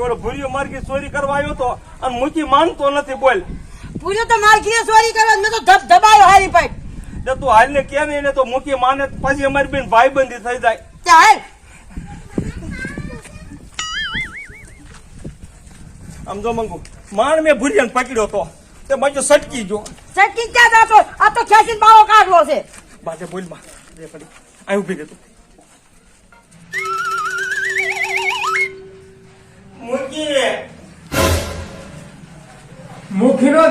કે ઓલો માર્ગી ચોરી કરવા આવ્યો તો અને મૂકી માનતો નથી બોલ. પૂછ્યો તો માર ઘીરે ચોરી કરવા મેં તો ધબ ધબાયો હારી પાઈ. તો તું હાલને કે નહીં ને તો મૂકી માને પછી અમારી બેન ભાઈબંધી થઈ જાય. ચાલ આમ જો મંગુ માણ મેં ભૂરિયાને પકડ્યો તો તે બાજુ સટકી જો સટકી ક્યાં જાતો આ તો ખેંચીને બાવો કાઢવો છે. બાજે બોલમાં રે પડી. અહીં ઊભી રહે તું.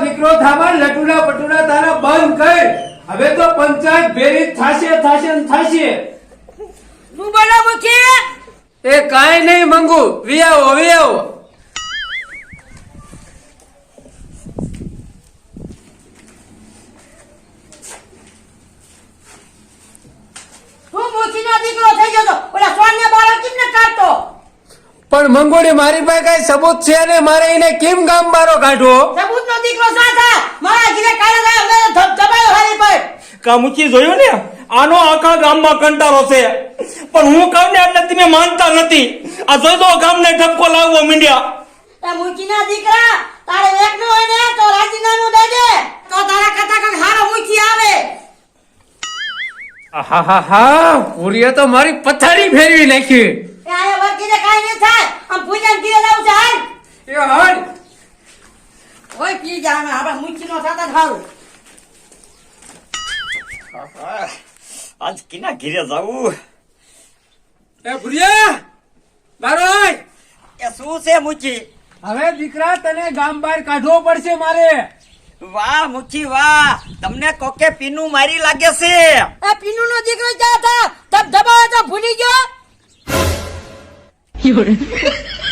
દીકરો થામાં લટુડા પટુડા તારા બંધ કર. હવે તો પંચાયત ભેરી થાશે થાશે ને થાશે. તું બોલો મુખી એ કાઈ નહીં મંગુ. બાળક ને પણ મંગોડી મારી પાસે કઈ સબૂત છે ને મારે એને કેમ ગામ બારો કાઢવો? મારા કાઢે જાય હારી ને? આનો આખા ગામમાં કંટારો છે. પણ હું કહું ને એટલે તમે માનતા નથી. આ જોઈ દો ગામને ઠપકો લાવવો મીંડ્યા. એ મુખીના દીકરા તારે એક નું હોય ને તો રાજીનામું દેજે. તો તારા કરતા કઈ હારો મુચી આવે. આહાહાહા, પૂરીએ તો મારી પથારી ફેરવી નાખી. એ વર્ગીને કાંઈ નહીં થાય. આમ પૂજન કીએ લાવું છે હાલ. એ હાલ. ઓય પી જા અમે આપણે મુખીનો થતા જ હારું. આજ કિના ઘીરે જાવું એ ભુરિયા બારો આય. એ શું છે મુચી હવે દીકરા તને ગામ બહાર કાઢવો પડશે મારે. વાહ મુખી વાહ. તમને કોકે પીનું મારી લાગે છે? એ પીનુનો દીકરો ક્યાં હતા ધબધબા હતા તો ભૂલી ગયો?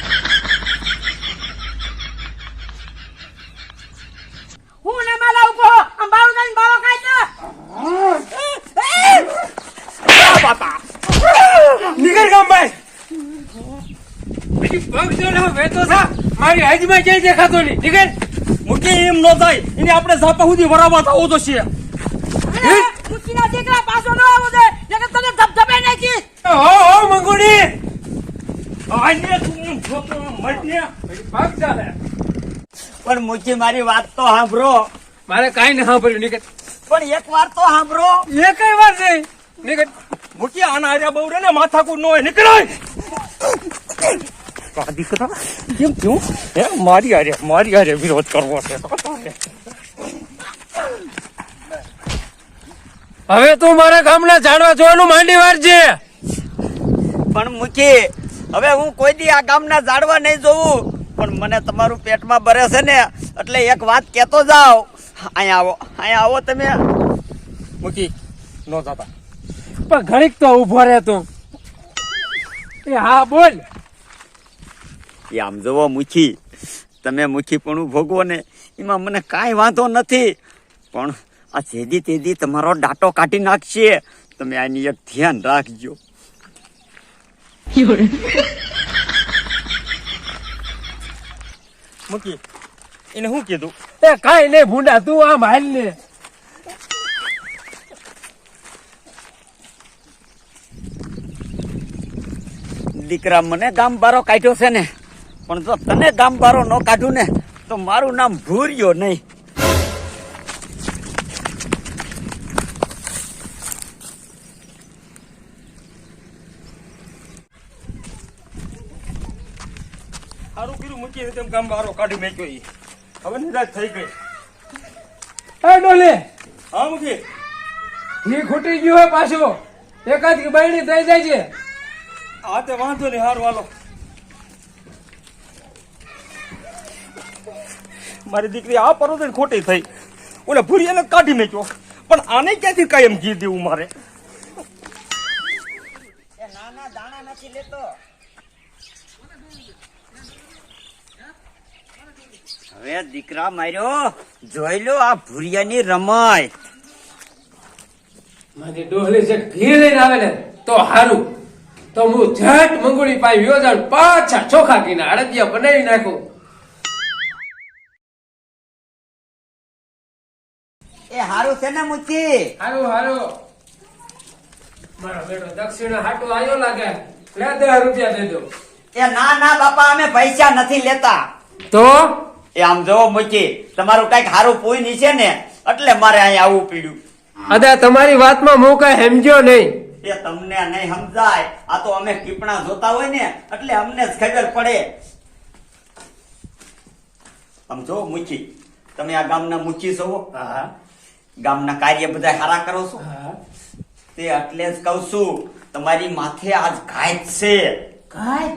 હું ને માલા ઊભો આમ બાળું જઈને બાળો ખાય નીકળ ગામ બહાર બીજી પગ જો ને વેતો થા મારી હાજમાં ક્યાંય દેખાતો નહીં. નીકળ. મૂકી એમ ન થાય. એને આપણે ઝાપા સુધી વરાવા થવું તો છે. મુકીના દીકરા પાછો ન આવો દે. નકર તને ધબ ધબાઈ નાખી હો હો મંગોડી. આને તું જોતો મટીએ ભાગ ચાલે. પણ મુચી મારી વાત તો સાંભળો. મારે કાંઈ ન સાંભળ્યું નીકળ. પણ એક વાર તો સાંભળો. એ કઈ વાર નહીં નીકળ. મૂકી આના હાર્યા બહુ રે ને માથાકૂટ ન હોય નીકળાય આ દીકરા કેમ થયું? હે મારી હારે મારી હારે વિરોધ કરવો છે. હવે તું મારા ગામના જાણવા જોવાનું માંડી વાર છે પણ મુખી હવે હું કોઈ દી આ ગામના ઝાડવા નહીં જોઉં. પણ મને તમારું પેટમાં ભરે છે ને એટલે એક વાત કહેતો જાઓ. અહીંયા આવો અહીંયા આવો તમે. મૂકી નો જતા. પણ ઘડીક તો ઊભો રહે તું. એ હા બોલ. એ આમ જોવો મુખી તમે મુખીપણું ભોગવો ને એમાં મને કાંઈ વાંધો નથી. પણ આ જેદી તેદી તમારો ડાટો કાઢી નાખશે. તમે આની એક ધ્યાન રાખજો. મૂકી. એને શું કીધું? એ કાંઈ નહીં, ભૂંડા, તું આમ હાલ ને. દીકરા મને ગામ બારો કાઢ્યો છે ને, પણ જો તને ગામ બારો ન કાઢું ને, તો મારું નામ ભૂર્યો નહીં સારું કર્યું તેમ ગામ બારો કાઢી મેક્યો ઈ. હવે નિરાશ થઈ ગઈ. એ ડોલે. હા મૂકી ઘી ખૂટી ગયું હોય પાછો. એકાદ બહેણી થઈ જાય છે. આ તે વાંધો નહીં હાર વાલો મારી દીકરી આ પરોદન ખોટી થઈ. ઓલે ભૂરિયાને કાઢી મેક્યો પણ આને ક્યાંથી કાયમ ઘી દેવું મારે? નાના દાણા નથી લેતો. હવે દીકરા માર્યો જોઈ લો આ ભૂરિયાની રમાય. મારી ડોહલી છે ઘી લઈને આવે ને તો હારું. તો હું ઝટ મંગોળી પાઈ વ્યો પાછા ચોખા કીના અડદિયા બનાવી નાખું. એ હારું છે ને મુચી? હારું હારું. મારો બેટો દક્ષિણ હાટો આવ્યો લાગે. લે દસ રૂપિયા દેજો એ ના ના બાપા અમે પૈસા નથી લેતા. તો? એ આમ જોવો મૂકી તમારું કંઈક સારું પૂઈ છે ને એટલે મારે અહીંયા આવવું પડ્યું. અદા તમારી વાતમાં હું કઈ સમજ્યો નહીં. એ તમને નહીં સમજાય. આ તો અમે ટીપણા જોતા હોય ને એટલે અમને જ ખબર પડે. આમ જો મુચી તમે આ ગામના મુખી છો ગામના કાર્ય બધા સારા કરો છો? તે એટલે જ કહું છું તમારી માથે આજ ઘાય છે. ઘાય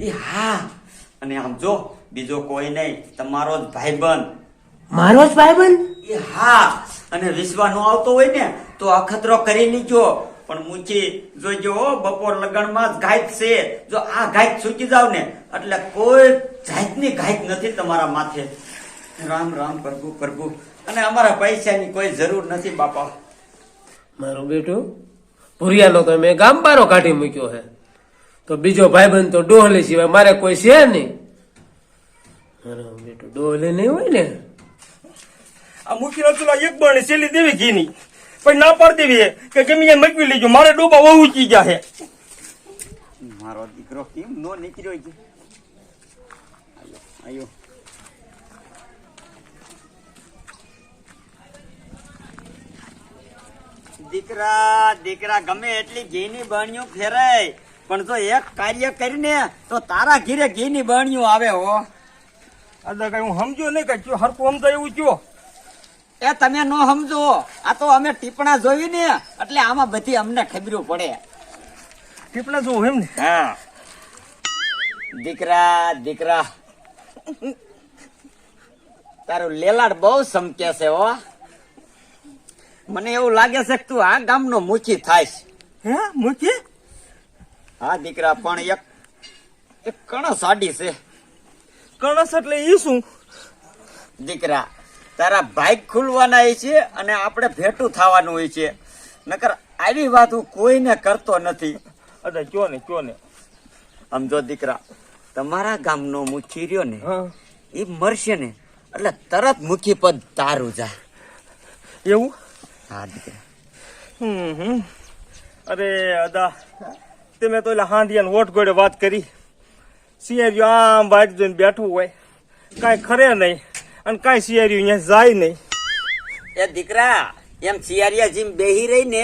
એ હા. અને આમ જો બીજો કોઈ નહીં તમારો જ ભાઈબંધ. મારો જ ભાઈબંધ? એ હા અને વિશ્વા નો આવતો હોય ને તો અખતરો કરી નીચો પણ મૂકી જોજો હો, બપોર લગનમાં જ ઘાયત છે. જો આ ઘાયત છૂટી જાવ ને એટલે કોઈ જાતની ઘાયત નથી તમારા માથે. રામ રામ પ્રભુ પ્રભુ. અને અમારા પૈસાની કોઈ જરૂર નથી બાપા. મારું બેટું ભૂરિયાનો તો મેં ગામ બારો કાઢી મૂક્યો હે તો બીજો ભાઈબંધ તો ડોહલી સિવાય મારે કોઈ છે નહીં. બેટું ડોહલે નહીં હોય ને. આ મુખી રચના એક બરણી સેલી દેવી ઘીની. પણ ના પાડી દેવી કે ગમે ત્યાં મકવી લેજો મારે ડોબા બહુ ઊંચી ગયા છે મારો દીકરો કેમ નો નીકળ્યો છે? આયો આયો. દીકરા દીકરા ગમે એટલી ઘીની બણ્યું ફેરાય. પણ જો એક કાર્ય કરીને તો તારા ઘીરે ઘીની બણ્યું આવે હો. આ કઈ હું સમજ્યો નહીં કઈ? કયો હરખું સમજાય એવું કયો? એ તમે નો સમજો. આ તો અમે ટીપણા જોઈ ને એટલે આમાં બધી અમને ખબરું પડે. ટીપણા જોવું એમ ને? હા. દીકરા દીકરા. તારું લેલાડ બહુ સમકે છે હો. મને એવું લાગે છે કે તું આ ગામનો મુખી થાય હે? મુખી હા દીકરા પણ એક એક કણો સાડી છે. કણસ એટલે ઈ શું? દીકરા તારા ભાઈ ખુલવાના હોય છે અને આપણે ભેટું થવાનું હોય છે. નકર આવી વાત હું કોઈને કરતો નથી. અદા કયો ને કયો ને? સમજો દીકરા તમારા ગામનો મુખી રહ્યો ને હા. એ મરશે ને એટલે તરત મુખી પદ તારું જાય એવું? હા દીકરા. હમ હમ. અરે અદા તમે તો એટલે હાંડિયાને વોટ ગોડે વાત કરી. સિયારીઓ આમ વાટ જોઈને બેઠું હોય. કાંઈ ખરે નહીં અને કાંઈ સિયારીઓ અહીંયા જાય નહીં. એ દીકરા એમ સિયારીયા જીમ બેહી રહી ને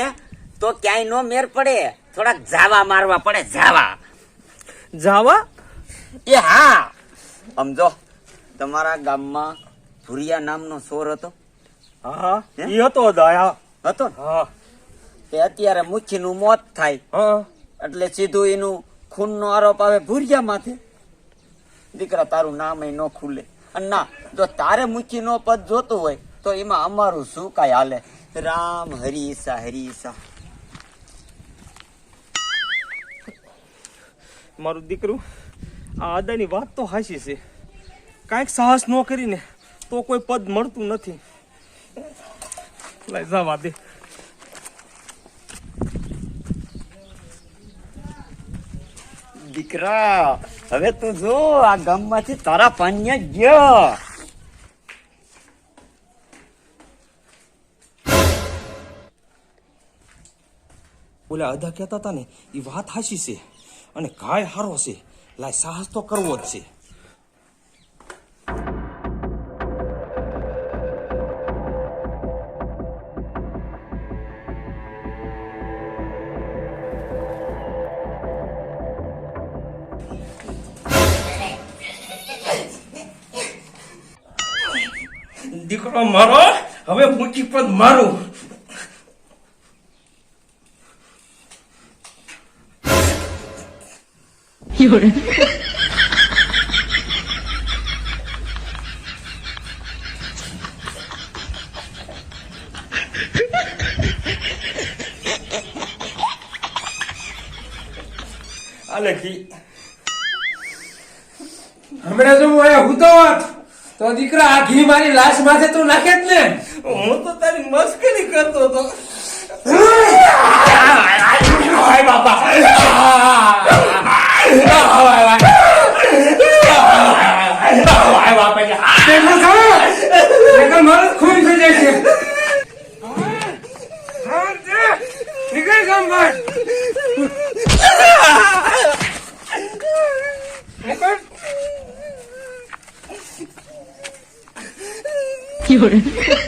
તો ક્યાંય નો મેર પડે. થોડાક જાવા મારવા પડે જાવા જાવા એ હા. સમજો તમારા ગામમાં ભુરિયા નામનો સોર હતો? હા એ હતો દયા હતો ને? હા. તે અત્યારે મુખીનું મોત થાય. હા. એટલે સીધું એનું ખૂનનો આરોપ આવે ભુરિયા માથે દીકરા તારું નામ ન ખુલે. અને ના, જો તારે મુખી નો પદ જોતું હોય, તો એમાં અમારું શું કાંઈ હાલે? રામ હરીસા હરીસા મારું દીકરું, આ અદાની વાત તો હાચી છે. કાંઈક સાહસ ન કરીને તો કોઈ પદ મળતું નથી. લઈ જવા દે દીકરા, હવે તું જો આ ગામમાંથી તારા પાન્ય ગયો ઓલા અદા કહેતા હતા ને એ વાત હાશી છે. અને કાય હારો છે. લાય સાહસ તો કરવો જ છે. દીકરો મારો હવે મૂકી પદ મારું. આલે કી હમણાં જો હું તો હુતો હોત તો દીકરા આ ઘી મારી લાશ માથે તું નાખે જ ને. હું તો તારી મસ્કરી કરતો હતો. હાય બાપા. હાય બાપા મારો ખૂન થઈ જાય છે. નીકળ ગામ બહાર મુકુટ